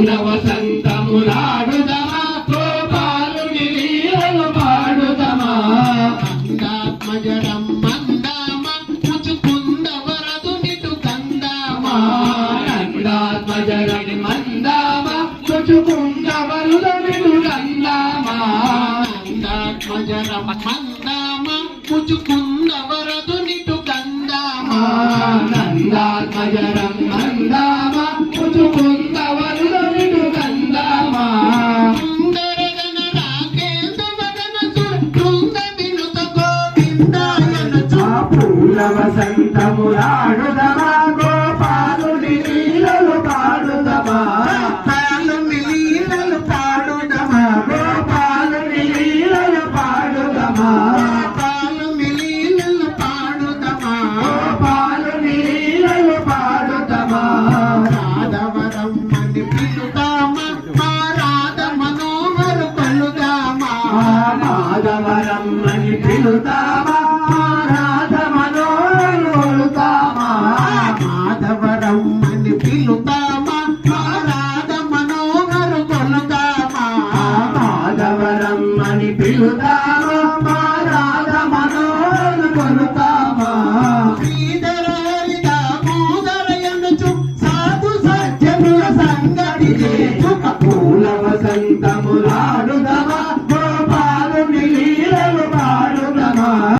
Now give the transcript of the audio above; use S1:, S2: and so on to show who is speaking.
S1: పూల వసంతము నాడుదమా గోపాలుని వీరలు పాడుదమా?
S2: మందాత్మజడం మందామ పుచుకుంద వరదు నిటు కందామా?
S1: నందాత్మజడని మందామ పుచుకుంద వరదు నిటు కందామా?
S2: నందాత్మజడం మందామ పుచుకుంద వరదు నిటు కందామా?
S1: నందాత్మజడ పూల వసంతములాడుదమా గోపాలుని నీలలు పాడుదమా
S2: నీలలు పాడుదమా
S1: గోపాలుని నీలలు పాడుదమా. మాధవరం అని పిలుతామమ్మా రాధ మనోలు కొనుతామా?
S2: సాధు సత్యముల సంగతి
S1: పూల వసంతం